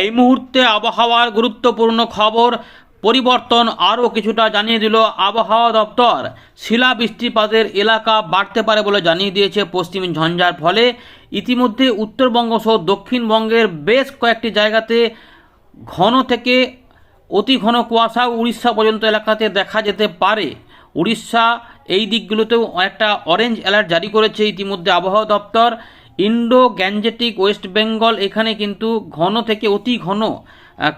এই মুহূর্তে আবহাওয়ার গুরুত্বপূর্ণ খবর, পরিবর্তন আরও কিছুটা জানিয়ে দিল আবহাওয়া দপ্তর। শিলা বৃষ্টিপাতের এলাকা বাড়তে পারে বলে জানিয়ে দিয়েছে পশ্চিম ঝঞ্ঝার ফলে। ইতিমধ্যে উত্তরবঙ্গ সহ দক্ষিণবঙ্গের বেশ কয়েকটি জায়গাতে ঘন থেকে অতি ঘন কুয়াশা উড়িষ্যা পর্যন্ত এলাকাতে দেখা যেতে পারে। উড়িষ্যা এই দিকগুলোতেও একটা অরেঞ্জ অ্যালার্ট জারি করেছে ইতিমধ্যে আবহাওয়া দপ্তর। ইন্ডো গ্যাঞ্জেটিক ওয়েস্ট বেঙ্গল এখানে কিন্তু ঘন থেকে অতি ঘন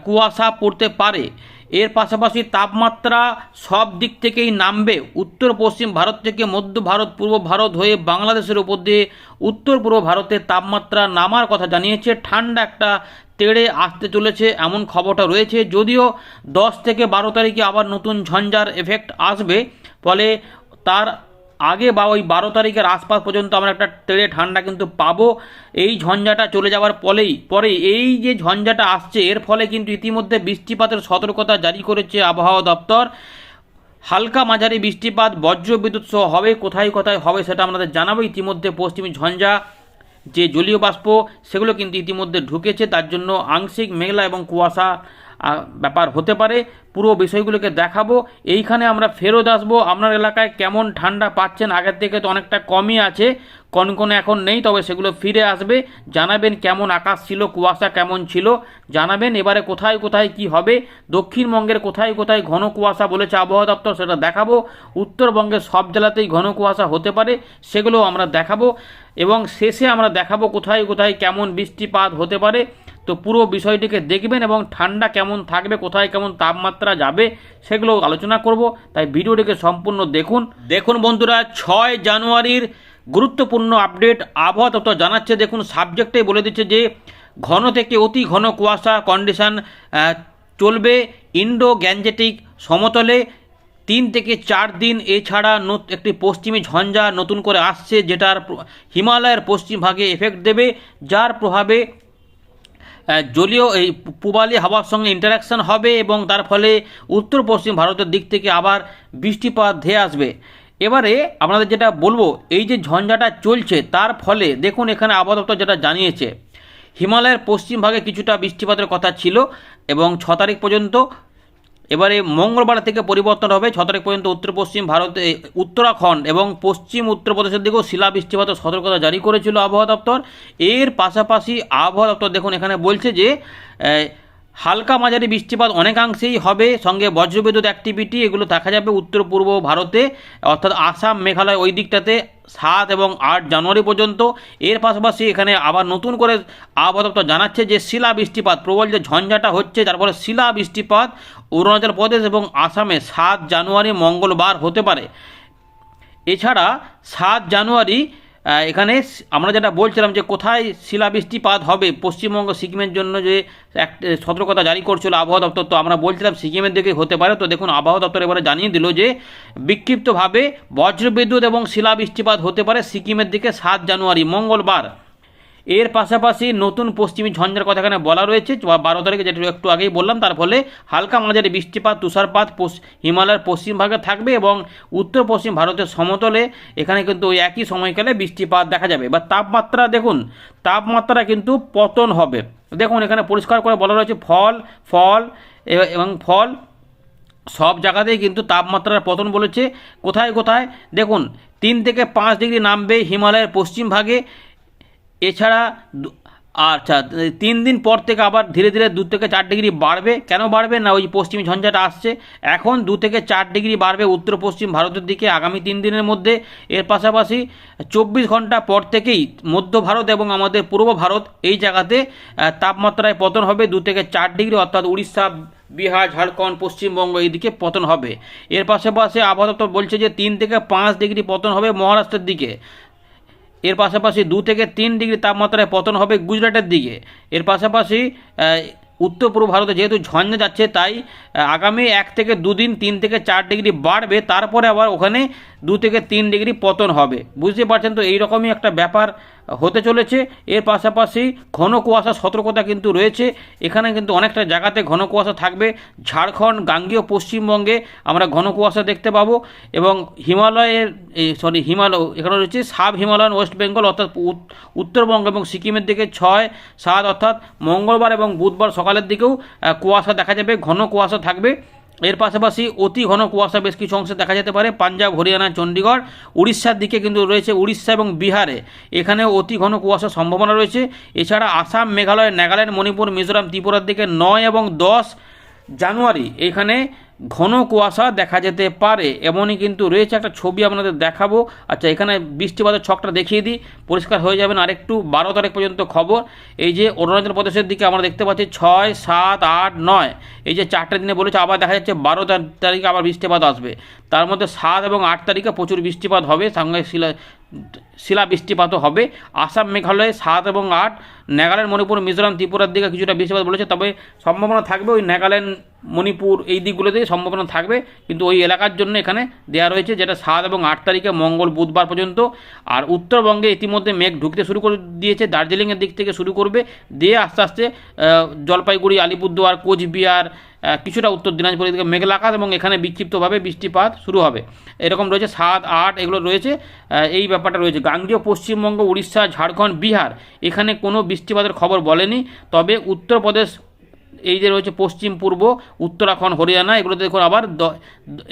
কুয়াশা পড়তে পারে। এর পাশাপাশি তাপমাত্রা সব দিক থেকেই নামবে। উত্তর, পশ্চিম ভারত থেকে মধ্য ভারত, পূর্ব ভারত হয়ে বাংলাদেশের উপর দিয়ে উত্তর, পূর্ব ভারতের তাপমাত্রা নামার কথা জানিয়েছে। ঠান্ডা একটা তেড়ে আসতে চলেছে এমন খবরটা রয়েছে। যদিও দশ থেকে বারো তারিখে আবার নতুন ঝঞ্ঝার এফেক্ট আসবে, ফলে তার আগে বা ওই বারো তারিখের আশপাশ পর্যন্ত আমরা একটা তেড়ে ঠান্ডা কিন্তু পাবো। এই ঝঞ্ঝাটা চলে যাওয়ার পরেই পরে এই যে ঝঞ্ঝাটা আসছে, এর ফলে কিন্তু ইতিমধ্যে বৃষ্টিপাতের সতর্কতা জারি করেছে আবহাওয়া দপ্তর। হালকা মাঝারি বৃষ্টিপাত বজ্র বিদ্যুৎ সহ হবে, কোথায় কোথায় হবে সেটা আমাদের জানাব। ইতিমধ্যে পশ্চিমী ঝঞ্ঝা, যে জলীয় বাষ্প সেগুলো কিন্তু ইতিমধ্যে ঢুকেছে। তার জন্য আংশিক মেঘলা এবং কুয়াশা ব্যাপার হতে পারে। পুরো বিষয়গুলোকে দেখাবো। এইখানে আমরা ফেরত আসব। আপনার এলাকায় কেমন ঠান্ডা পাচ্ছেন? আগের থেকে তো অনেকটা কমই আছে। কনকনে এখন নেই, তবে সেগুলো ফিরে আসবে। জানাবেন কেমন আকাশ ছিল, কুয়াশা কেমন ছিল। জানাবেন এবারে কোথায় কোথায় কি হবে। দক্ষিণবঙ্গের কোথায় কোথায় ঘন কুয়াশা বলেছে আবহাওয়া দপ্তর, সেটা দেখাবো। উত্তরবঙ্গের সব জেলাতেই ঘন কুয়াশা হতে পারে সেগুলো আমরা দেখাবো। এবং শেষে আমরা দেখাবো কোথায় কোথায় কেমন বৃষ্টিপাত হতে পারে। তো পুরো বিষয়টিকে দেখবেন এবং ঠান্ডা কেমন থাকবে, কোথায় কেমন তাপমাত্রা যাবে সেগুলো আলোচনা করব। তাই ভিডিওটিকে সম্পূর্ণ দেখুন। দেখুন বন্ধুরা, ছয় জানুয়ারির গুরুত্বপূর্ণ আপডেট, আবহাওয়া দপ্তর জানাচ্ছে। দেখুন সাবজেক্টেই বলে দিচ্ছে যে, ঘন থেকে অতি ঘন কুয়াশা কন্ডিশন চলবে ইন্ডো গ্যাঞ্জেটিক সমতলে। তিন থেকে চার দিন এছাড়া একটি পশ্চিমী ঝঞ্ঝা নতুন করে আসছে, যেটার হিমালয়ের পশ্চিম ভাগে এফেক্ট দেবে, যার প্রভাবে জলীয় এই পুবালি হাওয়ার সঙ্গে ইন্টারাকশন হবে এবং তার ফলে উত্তর পশ্চিম ভারতের দিক থেকে আবার বৃষ্টিপাত ধেয়ে আসবে। এবারে আপনাদের যেটা বলব, এই যে ঝঞ্ঝাটা চলছে, তার ফলে দেখুন এখানে দপ্তর যেটা জানিয়েছে, হিমালয়ের পশ্চিম ভাগে কিছুটা বৃষ্টিপাতের কথা ছিল এবং ছ তারিখ পর্যন্ত এবারে মঙ্গলবার থেকে পরিবর্তন হবে। ছ তারিখ পর্যন্ত উত্তর পশ্চিম ভারতে উত্তরাখণ্ড এবং পশ্চিম উত্তরপ্রদেশের দিকেও শিলা বৃষ্টিপাতের সতর্কতা জারি করেছিল আবহাওয়া দপ্তর। এর পাশাপাশি আবহাওয়া দপ্তর দেখুন এখানে বলছে যে হালকা মাঝারি বৃষ্টিপাত অনেকাংশেই হবে। সঙ্গে বজ্রবিদ্যুৎ অ্যাক্টিভিটি এগুলো দেখা যাবে উত্তর পূর্ব ভারতে, অর্থাৎ আসাম, মেঘালয় ওই দিকটাতে সাত এবং আট জানুয়ারি পর্যন্ত। এর পাশাপাশি এখানে আবার নতুন করে আবহাওয়া জানাচ্ছে যে শিলা বৃষ্টিপাত, প্রবল যে ঝঞ্ঝাটা হচ্ছে তারপরে শিলা বৃষ্টিপাত অরুণাচল প্রদেশ এবং আসামে সাত জানুয়ারি মঙ্গলবার হতে পারে। এছাড়া সাত জানুয়ারি এখানে আমরা যেটা বলছিলাম যে কোথায় শিলাবৃষ্টিপাত হবে, পশ্চিমবঙ্গ সিকিমের জন্য যে এক, সতর্কতা জারি করছিল আবহাওয়া দপ্তর, তো আমরা বলছিলাম সিকিমের দিকে হতে পারে। তো দেখুন, আবহাওয়া দপ্তর এবারে জানিয়ে দিল যে বিক্ষিপ্তভাবে বজ্রবিদ্যুৎ এবং শিলাবৃষ্টিপাত হতে পারে সিকিমের দিকে সাত জানুয়ারি, মঙ্গলবার। এর পাশাপাশি নতুন পশ্চিমী ঝঞ্ঝার কথা এখানে বলা রয়েছে বারো তারিখে যেটা একটু আগেই বললাম, তার ফলে হালকা মাঝারি বৃষ্টিপাত, তুষারপাত হিমালয়ের পশ্চিম ভাগে থাকবে এবং উত্তর পশ্চিম ভারতের সমতলে এখানে কিন্তু ওই একই সময়কালে বৃষ্টিপাত দেখা যাবে। বা তাপমাত্রা দেখুন, তাপমাত্রা কিন্তু পতন হবে। দেখুন, এখানে পরিষ্কার করে বলা রয়েছে, ফল ফল এবং ফল, সব জায়গাতেই কিন্তু তাপমাত্রার পতন বলেছে। কোথায় কোথায়? দেখুন, তিন থেকে পাঁচ ডিগ্রি নামবে হিমালয়ের পশ্চিম ভাগে এছাড়া আচ্ছা তিন দিন পর থেকে আবার ধীরে ধীরে দু থেকে চার ডিগ্রি বাড়বে। কেন বাড়বে না? ওই পশ্চিমী ঝঞ্ঝাটা আসছে। এখন দু থেকে চার ডিগ্রি বাড়বে উত্তর পশ্চিম ভারতের দিকে আগামী তিন দিনের মধ্যে। এর পাশাপাশি চব্বিশ ঘণ্টা পর থেকেই মধ্য ভারত এবং আমাদের পূর্ব ভারত এই জায়গাতে তাপমাত্রায় পতন হবে। দু থেকে চার ডিগ্রি, অর্থাৎ উড়িষ্যা, বিহার, ঝাড়খণ্ড, পশ্চিমবঙ্গ এইদিকে পতন হবে। এর পাশাপাশি আবহাওয়া দপ্তর বলছে যে তিন থেকে পাঁচ ডিগ্রি পতন হবে মহারাষ্ট্রের দিকে। এর পাশাপাশি দু থেকে তিন ডিগ্রি তাপমাত্রায় পতন হবে গুজরাটের দিকে। এর পাশাপাশি উত্তর পূর্ব ভারতে যেহেতু ঝঞ্ঝা যাচ্ছে, তাই আগামী এক থেকে দুদিন তিন থেকে চার ডিগ্রি বাড়বে, তারপরে আবার ওখানে দু থেকে তিন ডিগ্রি পতন হবে। বুঝতে পারছেন তো? এইরকমই একটা ব্যাপার হতে চলেছে। এর পাশাপাশি ঘন কুয়াশা সতর্কতা কিন্তু রয়েছে। এখানে কিন্তু অনেকটা জায়গাতে ঘন কুয়াশা থাকবে। ঝাড়খণ্ড, গাঙ্গীয়, পশ্চিমবঙ্গে আমরা ঘন কুয়াশা দেখতে পাবো এবং হিমালয়ের সরি হিমালয়, এখানে রয়েছে সাব হিমালয়ান ওয়েস্ট বেঙ্গল অর্থাৎ উত্তরবঙ্গ এবং সিকিমের দিকে ছয়, সাত অর্থাৎ মঙ্গলবার এবং বুধবার সকালের দিকেও কুয়াশা দেখা যাবে, ঘন কুয়াশা থাকবে। এর পাশাপাশি অতি ঘন কুয়াশা বেশ কিছু অংশে দেখা যেতে পারে। পাঞ্জাব, হরিয়ানা চণ্ডীগড় উড়িষ্যার দিকে কিন্তু রয়েছে উড়িষ্যা এবং বিহারে। এখানে অতি ঘন কুয়াশার সম্ভাবনা রয়েছে। এছাড়া আসাম, মেঘালয়, নাগাল্যান্ড, মণিপুর, মিজোরাম, ত্রিপুরার দিকে নয় এবং দশ জানুয়ারি এখানে ঘন কুয়াশা দেখা যেতে পারে। এমনই কিন্তু রয়েছে একটা ছবি আপনাদের দেখাবো। আচ্ছা এখানে বৃষ্টিপাতের ছকটা দেখিয়ে দিই। পরিষ্কার হয়ে যাবেন আরেকটু বারো তারিখ পর্যন্ত খবর। এই যে অরুণাচল প্রদেশের দিকে আমরা দেখতে পাচ্ছি ছয়, সাত, আট, নয়। এই যে চারটে দিনে বলেছে, আবার দেখা যাচ্ছে বারো তারিখে আবার বৃষ্টিপাত আসবে। তার মধ্যে সাত এবং আট তারিখে প্রচুর বৃষ্টিপাত হবে। সঙ্গে শিলা শিলা বৃষ্টিপাতও হবে। আসাম, মেঘালয়ে, সাত এবং আট। নাগাল্যান্ড, মণিপুর, মিজোরাম, ত্রিপুরার দিকে কিছুটা বৃষ্টিপাত বলেছে, তবে সম্ভাবনা থাকবে ওই নাগাল্যান্ড, মণিপুর এই দিকগুলোতে সম্ভাবনা থাকবে। কিন্তু ওই এলাকার জন্য এখানে দেওয়া রয়েছে যেটা সাত এবং আট তারিখে মঙ্গল, বুধবার পর্যন্ত। আর উত্তরবঙ্গে ইতিমধ্যে মেঘ ঢুকতে শুরু করে দিয়েছে, দার্জিলিংয়ের দিক থেকে শুরু করবে। দিয়ে আস্তে আস্তে জলপাইগুড়ি, আলিপুরদুয়ার, কোচবিহার কিছুটা উত্তর দিনাজপুর এদিকে মেঘলা আকাশ এবং এখানে বিক্ষিপ্তভাবে বৃষ্টিপাত শুরু হবে। এরকম রয়েছে সাত, আট এগুলো রয়েছে। এই ব্যাপারটা রয়েছে। গাঙ্গীয় পশ্চিমবঙ্গ, উড়িষ্যা, ঝাড়খণ্ড, বিহার এখানে কোনো বৃষ্টিপাতের খবর বলেনি। তবে উত্তরপ্রদেশ এই যে রয়েছে পশ্চিম, পূর্ব, উত্তরাখণ্ড, হরিয়ানা, এগুলোতে দেখুন আবার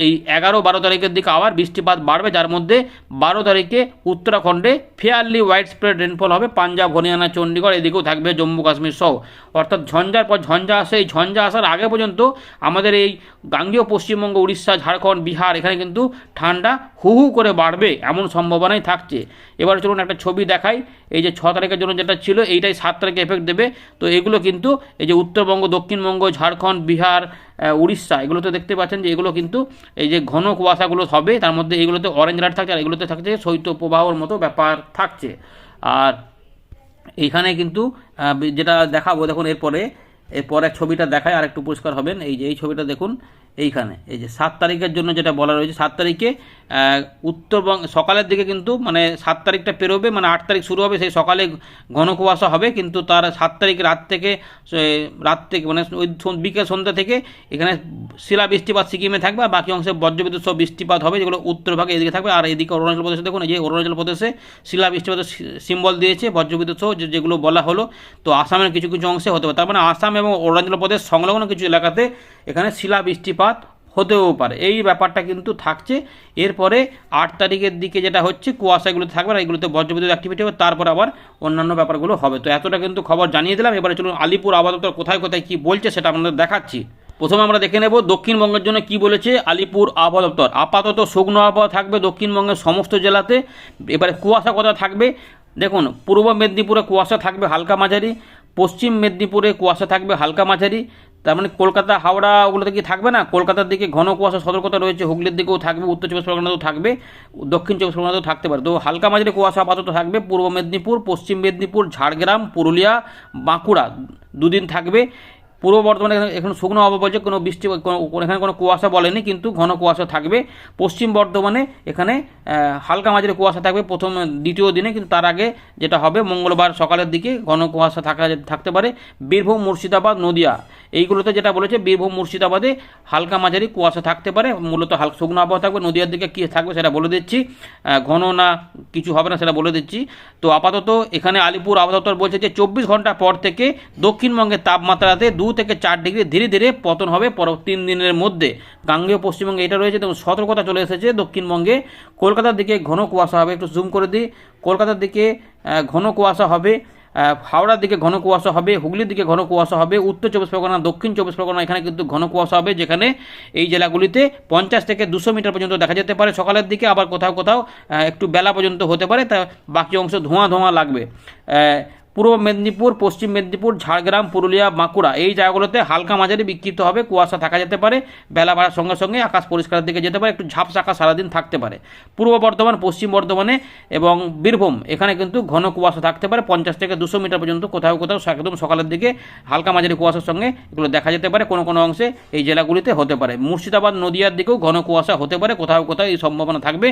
এই এগারো বারো তারিখের দিকে আবার বৃষ্টিপাত বাড়বে, যার মধ্যে বারো তারিখে উত্তরাখণ্ডে ফেয়ারলি ওয়াইড স্প্রেড রেনফল হবে, পাঞ্জাব, হরিয়ানা, চণ্ডীগড়, এদিকেও থাকবে, জম্মু, কাশ্মীর সহ। অর্থাৎ ঝঞ্ঝার পর ঝঞ্ঝা আসে, এই ঝঞ্ঝা আসার আগে পর্যন্ত আমাদের এই গাঙ্গীয় পশ্চিমবঙ্গ, উড়িষ্যা, ঝাড়খণ্ড, বিহার, এখানে কিন্তু ঠান্ডা হু হু করে বাড়বে এমন সম্ভাবনাই থাকছে। এবার চলুন একটা ছবি দেখাই। এই যে ছ তারিখের জন্য যেটা ছিল, এইটাই সাত তারিখে এফেক্ট দেবে। তো এগুলো কিন্তু এই যে উত্তরবঙ্গ, দক্ষিণবঙ্গ, ঝাড়খণ্ড, বিহার উড়িষ্যা, এগুলোতে দেখতে পাচ্ছেন যে এগুলো কিন্তু এই যে ঘন কুয়াশাগুলো হবে, তার মধ্যে এগুলোতে অরেঞ্জ লাইট থাকছে আর এগুলোতে থাকছে শৈত্য প্রবাহর মতো ব্যাপার থাকছে। আর এইখানে কিন্তু যেটা দেখাবো, দেখুন এরপরে এরপরে ছবিটা দেখায় আর একটু পরিষ্কার হবেন। এই যে, এই ছবিটা দেখুন। এইখানে। এই যে সাত তারিখের জন্য যেটা বলা রয়েছে, সাত তারিখে উত্তরবঙ্গ, সকালের দিকে কিন্তু মানে সাত তারিখটা পেরোবে মানে আট তারিখ শুরু হবে, সেই সকালে ঘন কুয়াশা হবে, কিন্তু তার সাত তারিখ রাত থেকে রাত থেকে মানে ওই বিকেল সন্ধ্যা থেকে এখানে শিলা বৃষ্টিপাত সিকিমে থাকবে, আর বাকি অংশে বজ্রবিদ্যুৎ সব বৃষ্টিপাত হবে, যেগুলো উত্তর ভাগে এদিকে থাকবে, আর এদিকে অরুণাচল প্রদেশে দেখুন যে অরুণাচল প্রদেশে শিলা বৃষ্টিপাতের সিম্বল দিয়েছে, বজ্রবিদ্যুৎ সহ যেগুলো বলা হলো, তো আসামের কিছু কিছু অংশে হতে পারে। তার মানে আসাম এবং অরুণাচল প্রদেশ সংলগ্ন কিছু এলাকাতে এখানে শিলা বৃষ্টিপাত হতেও পারে। এই ব্যাপারটা কিন্তু থাকছে। এরপরে আট তারিখের দিকে যেটা হচ্ছে কুয়াশাগুলো থাকবে আর এগুলোতে বজ্রবিদ্যুৎ অ্যাক্টিভিটি হবে, তারপর আবার অন্যান্য ব্যাপারগুলো হবে। তো এতটা কিন্তু খবর জানিয়ে দিলাম। এবারে চলুন আলিপুর আপাতত কোথায় কোথায় কি বলছে সেটা আপনাদের দেখাচ্ছি। প্রথমে আমরা দেখে নেব দক্ষিণবঙ্গের জন্য কি বলেছে আলিপুর আবহাওয়া দপ্তর। আপাতত শুকনো আবহাওয়া থাকবে দক্ষিণবঙ্গের সমস্ত জেলাতে। এবারে কুয়াশা কথা থাকবে? দেখুন, পূর্ব মেদিনীপুরে কুয়াশা থাকবে হালকা মাঝারি, পশ্চিম মেদিনীপুরে কুয়াশা থাকবে হালকা মাঝারি তার মানে কলকাতা, হাওড়া ওগুলোতে কি থাকবে না? কলকাতার দিকে ঘন কুয়াশা, সতর্কতা রয়েছে, হুগলির দিকেও থাকবে, উত্তর চব্বিশ পরগনাতেও থাকবে, দক্ষিণ চব্বিশ পরগনাতেও থাকতে পারে। তো হালকা মাঝারি কুয়াশা আপাতত থাকবে, পূর্ব মেদিনীপুর, পশ্চিম মেদিনীপুর, ঝাড়গ্রাম, পুরুলিয়া, বাঁকুড়া দুদিন থাকবে। পূর্ব বর্ধমানে এখানে- শুকনো আবহাওয়া বলছে, কোনো বৃষ্টি এখানে কোনো কুয়াশা বলেনি, কিন্তু ঘন কুয়াশা থাকবে। পশ্চিম বর্ধমানে এখানে হালকা মাঝারি কুয়াশা থাকবে প্রথম, দ্বিতীয় দিনে, কিন্তু তার আগে যেটা হবে, মঙ্গলবার সকালের দিকে ঘন কুয়াশা থাকা থাকতে পারে। বীরভূম, মুর্শিদাবাদ, নদিয়া, এইগুলোতে যেটা বলেছে, বীরভূম, মুর্শিদাবাদে হালকা মাঝারি কুয়াশা থাকতে পারে। মূলত হালকা শুকনো আবহাওয়া থাকবে, নদিয়ার দিকে কী থাকবে সেটা বলে দিচ্ছি। ঘন না কিছু হবে না সেটা বলে দিচ্ছি। তো আপাতত এখানে আলিপুর আবহাওয়া দপ্তর বলছে যে, চব্বিশ ঘণ্টা পর থেকে দক্ষিণবঙ্গের তাপমাত্রাতে দু থেকে চার ডিগ্রি ধীরে ধীরে পতন হবে পর তিন দিনের মধ্যে। গাঙ্গেয় পশ্চিমবঙ্গে এটা রয়েছে এবং সতর্কতা চলে এসেছে দক্ষিণবঙ্গে। কলকাতার দিকে ঘন কুয়াশা হবে, একটু জুম করে দিই। কলকাতার দিকে ঘন কুয়াশা হবে হাওড়ার দিকে ঘন কুয়াশা হবে, হুগলির দিকে ঘন কুয়াশা হবে, উত্তর চব্বিশ পরগনা, দক্ষিণ চব্বিশ পরগনা, এখানে কিন্তু ঘন কুয়াশা হবে, যেখানে এই জেলাগুলিতে পঞ্চাশ থেকে দুশো মিটার পর্যন্ত দেখা যেতে পারে। সকালের দিকে আবার কোথাও কোথাও একটু বেলা পর্যন্ত হতে পারে, তা বাকি অংশ ধোঁয়া ধোঁয়া লাগবে। পূর্ব মেদিনীপুর, পশ্চিম মেদিনীপুর, ঝাড়গ্রাম, পুরুলিয়া, বাঁকুড়া। এই জায়গাগুলোতে হালকা মাঝারি বিক্ষিপ্ত হবে, কুয়াশা থাকা যেতে পারে, বেলা বাড়ার সঙ্গে সঙ্গে আকাশ পরিষ্কারের দিকে যেতে পারে, একটু ঝাপসা আকাশ সারাদিন থাকতে পারে। পূর্ব বর্ধমান, পশ্চিম বর্ধমানে এবং বীরভূম, এখানে কিন্তু ঘন কুয়াশা থাকতে পারে, পঞ্চাশ থেকে দুশো মিটার পর্যন্ত কোথাও কোথাও একদম সকালের দিকে হালকা মাঝারি কুয়াশার সঙ্গে এগুলো দেখা যেতে পারে, কোনো কোনো অংশে এই জেলাগুলিতে হতে পারে। মুর্শিদাবাদ, নদিয়ার দিকেও ঘন কুয়াশা হতে পারে, কোথাও কোথাও এই সম্ভাবনা থাকবে।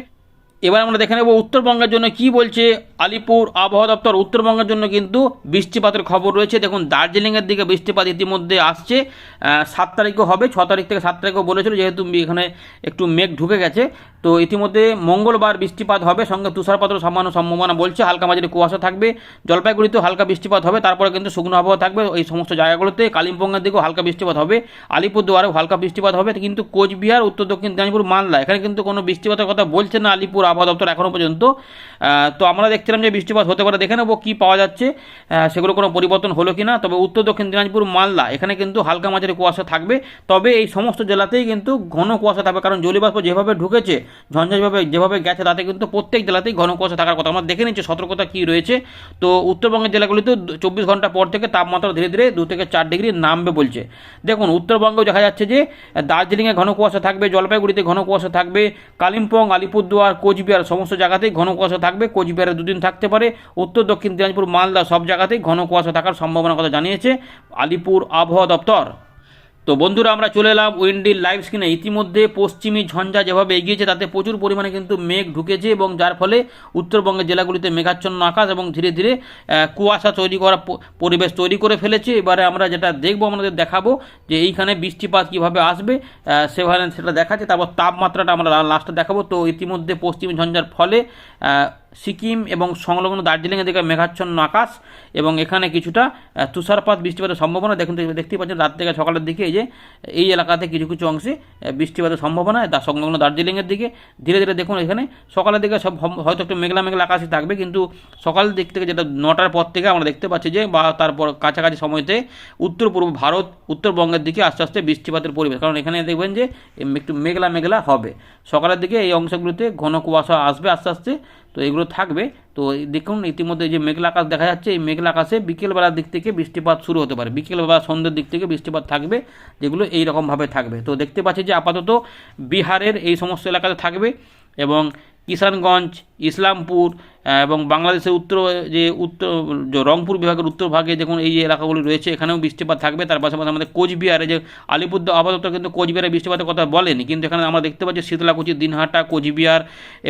এবার আমরা দেখে নেব উত্তরবঙ্গের জন্য কি বলছে আলিপুর আবহাওয়া দপ্তর। উত্তরবঙ্গের জন্য কিন্তু বৃষ্টিপাতের খবর রয়েছে। দেখুন, দার্জিলিংয়ের দিকে বৃষ্টিপাত ইতিমধ্যে আসছে। সাত তারিখও হবে, ছ তারিখ থেকে সাত তারিখও বলেছিল, যেহেতু এখানে একটু মেঘ ঢুকে গেছে। তো ইতিমধ্যে মঙ্গলবার বৃষ্টিপাত হবে, সঙ্গে তুষারপাতের সামান্য সম্ভাবনা বলছে। হালকা মাঝারি কুয়াশা থাকবে, জলপাইগুড়িতেও হালকা বৃষ্টিপাত হবে, তারপরে কিন্তু শুকনো আবহাওয়া থাকবে এই সমস্ত জায়গাগুলোতে। কালিম্পংয়ের দিকেও হালকা বৃষ্টিপাত হবে, আলিপুরদুয়ারেও হালকা বৃষ্টিপাত হবে। কিন্তু কোচবিহার, উত্তর দক্ষিণ দিনাজপুর, মালদা, এখানে কিন্তু কোনো বৃষ্টিপাতের কথা বলছে না আলিপুর আবহাওয়া দপ্তর এখনও পর্যন্ত তো আমরা দেখছিলাম যে বৃষ্টিপাত হতে পারে, দেখে নেব কী পাওয়া যাচ্ছে সেগুলো কোনো পরিবর্তন হলো কি না তবে উত্তর দক্ষিণ দিনাজপুর, মালদা, এখানে কিন্তু হালকা মাঝারি কুয়াশা থাকবে, তবে এই সমস্ত জেলাতেই কিন্তু ঘন কুয়াশা থাকবে, কারণ জলীয়বাষ্প যেভাবে ঢুকেছে ঝঞ্ঝাভাবে যেভাবে গেছে, তাতে কিন্তু প্রত্যেক জেলাতেই ঘন কুয়াশা থাকার কথা, আমরা দেখে নিচ্ছি সতর্কতা কী রয়েছে, তো উত্তরবঙ্গের জেলাগুলিতে চব্বিশ ঘণ্টা পর থেকে তাপমাত্রা ধীরে ধীরে দু থেকে চার ডিগ্রি নামবে বলছে। দেখুন, উত্তরবঙ্গেও দেখা যাচ্ছে যে, দার্জিলিংয়ে ঘন কুয়াশা থাকবে, জলপাইগুড়িতে ঘন কুয়াশা থাকবে, কালিম্পং, আলিপুরদুয়ার, কোচবিহার সমস্ত জায়গাতেই ঘন কুয়াশা থাকবে। কোচবিহারে দুদিন থাকতে পারে। উত্তর, দক্ষিণ দিনাজপুর, মালদা সব জায়গাতেই ঘন কুয়াশা থাকার সম্ভাবনার কথা জানিয়েছে আলিপুর আবহাওয়া দপ্তর। তো বন্ধুরা, আমরা চলে এলাম উইন্ডির লাইভ স্ক্রিনে ইতিমধ্যে পশ্চিমী ঝঞ্ঝা যেভাবে এগিয়েছে, তাতে প্রচুর পরিমাণে কিন্তু মেঘ ঢুকেছে এবং যার ফলে উত্তরবঙ্গের জেলাগুলিতে মেঘাচ্ছন্ন আকাশ এবং ধীরে ধীরে কুয়াশা তৈরি করা পরিবেশ তৈরি করে ফেলেছে। এবারে আমরা যেটা দেখব, আমাদের দেখাবো যে এইখানে বৃষ্টিপাত কীভাবে আসবে সেভাবে সেটা দেখাচ্ছে। তারপর তাপমাত্রাটা আমরা লাস্টে দেখাবো। তো ইতিমধ্যে পশ্চিমী ঝঞ্ঝার ফলে সিকিম এবং সংলগ্ন দার্জিলিংয়ের দিকে মেঘাচ্ছন্ন আকাশ এবং এখানে কিছুটা তুষারপাত, বৃষ্টিপাতের সম্ভাবনা দেখুন দেখতেই পাচ্ছেন রাত থেকে সকালের দিকে এই যে, এই এলাকাতে কিছু কিছু অংশে বৃষ্টিপাতের সম্ভাবনা দা সংলগ্ন দার্জিলিংয়ের দিকে, ধীরে ধীরে দেখুন এখানে সকালের দিকে সব হয়তো একটু মেঘলা মেঘলা আকাশই থাকবে, কিন্তু সকাল দিক থেকে যেটা নটার পর থেকে আমরা দেখতে পাচ্ছি যে, বা তারপর কাছাকাছি সময়তে উত্তর, পূর্ব ভারত, উত্তরবঙ্গের দিকে আস্তে আস্তে বৃষ্টিপাতের পরিবেশ, কারণ এখানে দেখবেন যে একটু মেঘলা মেঘলা হবে। সকালের দিকে এই অংশগুলোতে ঘন কুয়াশা আসবে আস্তে আস্তে তো এগুলো থাকবে। তো দেখুন, ইতিমধ্যে যে মেঘলা আকাশ দেখা যাচ্ছে, এই মেঘলা আকাশে বিকেলবেলার দিক থেকে বৃষ্টিপাত শুরু হতে পারে। বিকেলবেলা সন্ধ্যের দিক থেকে বৃষ্টিপাত থাকবে, যেগুলো এই রকমভাবে থাকবে। তো দেখতে পাচ্ছি যে আপাতত বিহারের এই সমস্ত এলাকাতে থাকবে এবং কিষানগঞ্জ, ইসলামপুর এবং বাংলাদেশের উত্তর, যে উত্তর রংপুর বিভাগের উত্তর ভাগে দেখুন এই যে এলাকাগুলি রয়েছে, এখানেও বৃষ্টিপাত থাকবে। তার পাশাপাশি আমাদের কোচবিহারে যে আলিপুর আপাতত কিন্তু কোচবিহারে বৃষ্টিপাতের কথা বলেনি, কিন্তু এখানে আমরা দেখতে পাচ্ছি শীতলাকুচি, দিনহাটা, কোচবিহার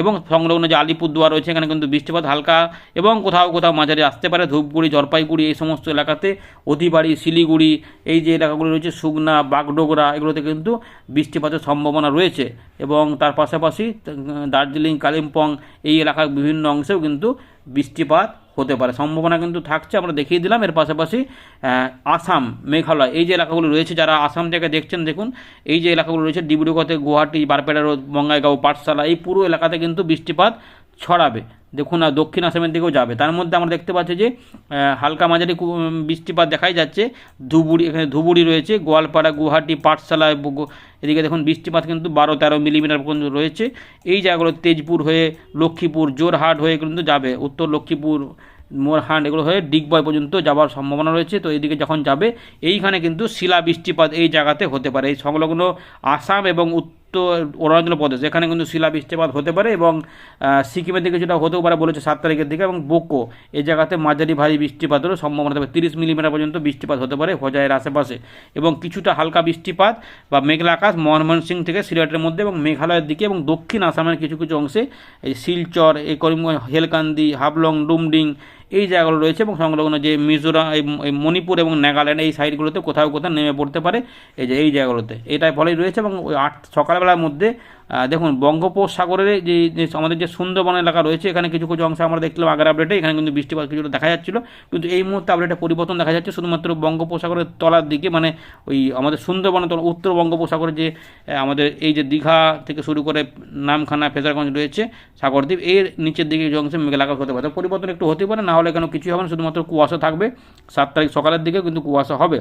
এবং সংলগ্ন যে আলিপুরদুয়ার রয়েছে, এখানে কিন্তু বৃষ্টিপাত হালকা এবং কোথাও কোথাও মাঝারি আসতে পারে। ধূপগুড়ি, জলপাইগুড়ি এই সমস্ত এলাকাতে অতিবাড়ি, শিলিগুড়ি এই যে এলাকাগুলি রয়েছে, সুগনা, বাগডোগরা, এগুলোতে কিন্তু বৃষ্টিপাতের সম্ভাবনা রয়েছে। এবং তার পাশাপাশি দার্জিলিং, কালিম্পং এই এলাকার বিভিন্ন অংশেও কিন্তু বৃষ্টিপাত হতে পারে। সম্ভাবনা কিন্তু থাকছে, আমরা দেখিয়ে দিলাম। এর পাশাপাশি আসাম, মেঘালয়, এই যে এলাকাগুলো রয়েছে, যারা আসাম থেকে দেখছেন, দেখুন, এই যে এলাকাগুলো রয়েছে ডিব্রুগড়তে গুয়াহাটি, বারপেটা রোড, বঙ্গাইগাঁও, পাঠশালা, এই পুরো এলাকাতে কিন্তু বৃষ্টিপাত ছড়াবে। দেখুন আর দক্ষিণ আসামের দিকেও যাবে। তার মধ্যে আমরা দেখতে পাচ্ছি যে হালকা মাঝারি বৃষ্টিপাত দেখাই যাচ্ছে। ধুবুড়ি এখানে ধুবুরি রয়েছে, গোয়ালপাড়া, গুয়াহাটি পাঠশালা এদিকে দেখুন বৃষ্টিপাত কিন্তু বারো তেরো মিলিমিটার পর্যন্ত রয়েছে। এই জায়গাগুলো তেজপুর হয়ে লক্ষ্মীপুর, জোরহাট হয়ে কিন্তু যাবে। উত্তর লক্ষ্মীপুর, মোরহাট এগুলো হয়ে ডিগবয় পর্যন্ত যাওয়ার সম্ভাবনা রয়েছে। তো এইদিকে যখন যাবে, এইখানে কিন্তু শিলা বৃষ্টিপাত এই জায়গাতে হতে পারে। এই সংলগ্ন আসাম এবং উত্তর অরুণাচল প্রদেশ এখানে কিন্তু শিলা বৃষ্টিপাত হতে পারে এবং সিকিমের দিকে যেটা হতেও পারে বলেছে সাত তারিখের দিকে এবং বোকো এই জায়গাতে মাঝারি ভারী বৃষ্টিপাতেরও সম্ভাবনা থাকবে। তিরিশ মিলিমিটার পর্যন্ত বৃষ্টিপাত হতে পারে হোজাইয়ের আশেপাশে এবং কিছুটা হালকা বৃষ্টিপাত বা মেঘলা আকাশ মনমোহন সিং থেকে সিলেটের মধ্যে এবং মেঘালয়ের দিকে এবং দক্ষিণ আসামের কিছু কিছু অংশে এই শিলচর, এই করিমগঞ্জ, হেলকান্দি, হাবলং, ডুমডিং এই জায়গাগুলো রয়েছে এবং সংলগ্ন যে মিজোরাম, এই মণিপুর এবং নাগাল্যান্ড এই সাইডগুলোতে কোথাও কোথাও নেমে পড়তে পারে। এই যে এই জায়গাগুলোতে এটাই ফলেই রয়েছে এবং আট, সকালবেলার মধ্যে দেখুন, বঙ্গোপসাগরের যে আমাদের যে সুন্দরবন এলাকা রয়েছে, এখানে কিছু কিছু অংশ আমরা দেখলাম আগের আপডেটে এখানে কিন্তু বৃষ্টিপাত কিছুটা দেখা যাচ্ছিল। কিন্তু এই মুহূর্তে আপডেটে পরিবর্তন দেখা যাচ্ছে, শুধুমাত্র বঙ্গোপসাগরের তলার দিকে মানে ওই আমাদের সুন্দরবনের তলা, উত্তর বঙ্গোপসাগরের যে আমাদের এই যে দীঘা থেকে শুরু করে নামখানা, ফেজারগঞ্জ রয়েছে, সাগরদ্বীপ, এর নিচের দিকে যে অংশে মেঘলা হতে পারে। পরিবর্তন একটু হতে পারে, না হলে কেন কিছু হবে না, শুধুমাত্র কুয়াশা থাকবে সাত তারিখ সকালের দিকে, কিন্তু কুয়াশা হবে।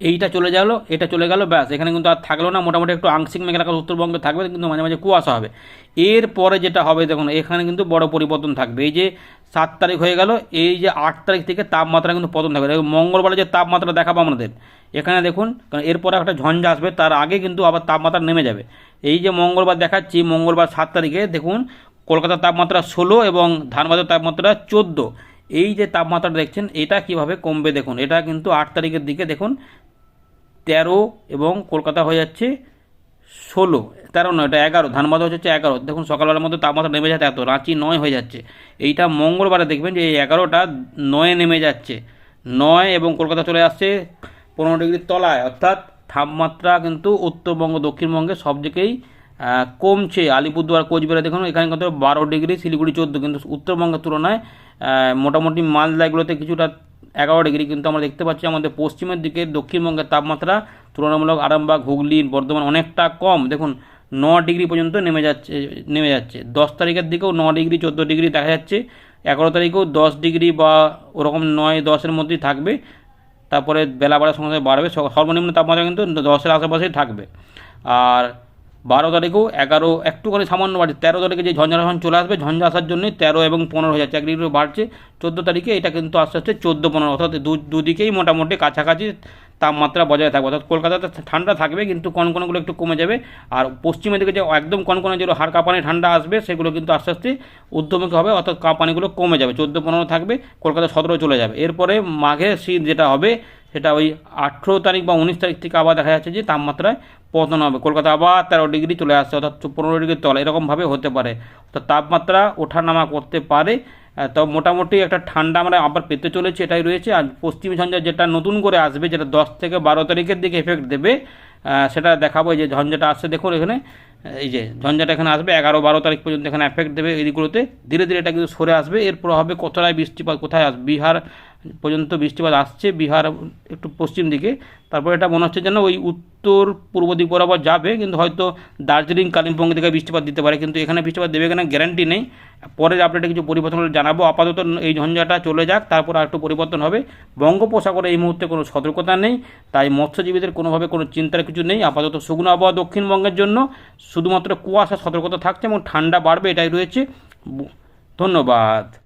এইটা চলে গেল, এটা চলে গেল, ব্যাস। এখানে কিন্তু আর থাকল না। মোটামুটি একটু আংশিক মেঘলা আকাশ উত্তরবঙ্গে থাকবে, কিন্তু মাঝে মাঝে কুয়াশা হবে। এরপরে যেটা হবে, দেখুন, এখানে কিন্তু বড় পরিবর্তন থাকবে। এই যে সাত তারিখ হয়ে গেল, এই যে আট তারিখ থেকে তাপমাত্রা কিন্তু পতন থাকবে। মঙ্গলবারে যে তাপমাত্রা দেখাবো আমাদের, এখানে দেখুন, কারণ এরপরে একটা ঝঞ্ঝা আসবে, তার আগে কিন্তু আবার তাপমাত্রা নেমে যাবে। এই যে মঙ্গলবার দেখাচ্ছি, মঙ্গলবার সাত তারিখে, দেখুন কলকাতার তাপমাত্রা ষোলো এবং ধানবাদের তাপমাত্রা চোদ্দ। এই যে তাপমাত্রা দেখছেন, এটা কীভাবে কমবে, দেখুন, এটা কিন্তু আট তারিখের দিকে, দেখুন তেরো এবং কলকাতা হয়ে যাচ্ছে ষোলো, তেরো নয়, এটা এগারো, ধানবাদ হচ্ছে এগারো। দেখুন, সকালবেলার মধ্যে তাপমাত্রা নেমে যাচ্ছে এত, রাঁচি নয় হয়ে যাচ্ছে। এইটা মঙ্গলবারে দেখবেন যে এই এগারোটা নয়ে নেমে যাচ্ছে। নয় এবং কলকাতা চলে আসছে পনেরো ডিগ্রির তলায়, অর্থাৎ তাপমাত্রা কিন্তু উত্তরবঙ্গ, দক্ষিণবঙ্গে সব দিকেই কমছে। আলিপুরদুয়ার, কোচবিহারে দেখুন, এখানে কত বারো ডিগ্রি, শিলিগুড়ি চোদ্দ, কিন্তু উত্তরবঙ্গের তুলনায় মোটামুটি মালদাগুলোতে কিছুটা এগারো ডিগ্রি, কিন্তু আমরা দেখতে পাচ্ছি আমাদের পশ্চিমের দিকে দক্ষিণবঙ্গের তাপমাত্রা তুলনামূলক আরামবাগ, হুগলি, বর্ধমান অনেকটা কম। দেখুন, ন ডিগ্রি পর্যন্ত নেমে যাচ্ছে নেমে যাচ্ছে। দশ তারিখের দিকেও ন ডিগ্রি, চোদ্দ ডিগ্রি দেখা যাচ্ছে। এগারো তারিখেও দশ ডিগ্রি বা ওরকম নয়, দশের মধ্যেই থাকবে। তারপরে বেলা বাড়ার সঙ্গে বাড়বে। সর্বনিম্ন তাপমাত্রা কিন্তু দশের আশেপাশেই থাকবে। আর বারো তারিখেও এগারো একটুখানি সামান্য বাড়ছে। তেরো তারিখে যে ঝঞ্ঝা যখন চলে আসবে, ঝঞ্ঝা আসার জন্যই তেরো এবং পনেরো হয়ে যাচ্ছে এক ডিগ্রি বাড়ছে। চোদ্দ তারিখে এটা কিন্তু আস্তে আস্তে চোদ্দ, পনেরো, অর্থাৎ দুদিকেই মোটামুটি কাছাকাছি তাপমাত্রা বজায় থাকবে। অর্থাৎ কলকাতাতে ঠান্ডা থাকবে, কিন্তু কনকনগুলো একটু কমে যাবে। আর পশ্চিমের দিকে যে একদম কনকনে যেগুলো হাড় কাঁপানি ঠান্ডা আসবে, সেগুলো কিন্তু আস্তে আস্তে ঊর্ধ্বমুখী হবে, অর্থাৎ কাঁপানিগুলো কমে যাবে। চোদ্দ, পনেরো থাকবে, কলকাতা সতেরো চলে যাবে। এরপরে মাঘের শীত যেটা হবে সেটা ওই আঠেরো তারিখ বা উনিশ তারিখ থেকে আবার দেখা যাচ্ছে যে তাপমাত্রায় পতন হবে। কলকাতা আবার তেরো ডিগ্রি চলে আসছে, অর্থাৎ পনেরো ডিগ্রির তলা। এরকমভাবে হতে পারে। অর্থাৎ তাপমাত্রা ওঠানামা করতে পারে। তো মোটামুটি একটা ঠান্ডা আমরা আবার পেতে চলেছি, এটাই রয়েছে। আর পশ্চিম ঝঞ্ঝা যেটা নতুন করে আসবে, যেটা দশ থেকে বারো তারিখের দিকে এফেক্ট দেবে সেটা দেখাবো। যে ঝঞ্ঝাটা আসছে, দেখুন এখানে এই যে ঝঞ্ঝাটা এখানে আসবে, এগারো বারো তারিখ পর্যন্ত এখানে এফেক্ট দেবে এইগুলোতে ধীরে ধীরে এটা কিন্তু সরে আসবে। এরপর হবে কোথায় বৃষ্টিপাত, কোথায় আসবে বিহার পর্যন্ত বৃষ্টিপাত আসছে, বিহার একটু পশ্চিম দিকে। তারপর এটা মনে হচ্ছে যেন ওই উত্তর পূর্ব দিক বরাবর যাবে, কিন্তু হয়তো দার্জিলিং, কালিম্পং দিকে বৃষ্টিপাত দিতে পারে। কিন্তু এখানে বৃষ্টিপাত দেবে কিনা গ্যারান্টি নেই। পরের আপডেটে কিছু পরিবর্তন জানাব। আপাতত এই ঝঞ্ঝাটা চলে যাক, তারপর আর একটু পরিবর্তন হবে। বঙ্গোপসাগরে এই মুহূর্তে কোনো সতর্কতা নেই, তাই মৎস্যজীবীদের কোনোভাবে কোনো চিন্তার কিছু নেই। আপাতত শুকনো আবহাওয়া দক্ষিণবঙ্গের জন্য শুধুমাত্র কুয়াশা সতর্কতা থাকছে এবং ঠান্ডা বাড়বে, এটাই রয়েছে। ধন্যবাদ।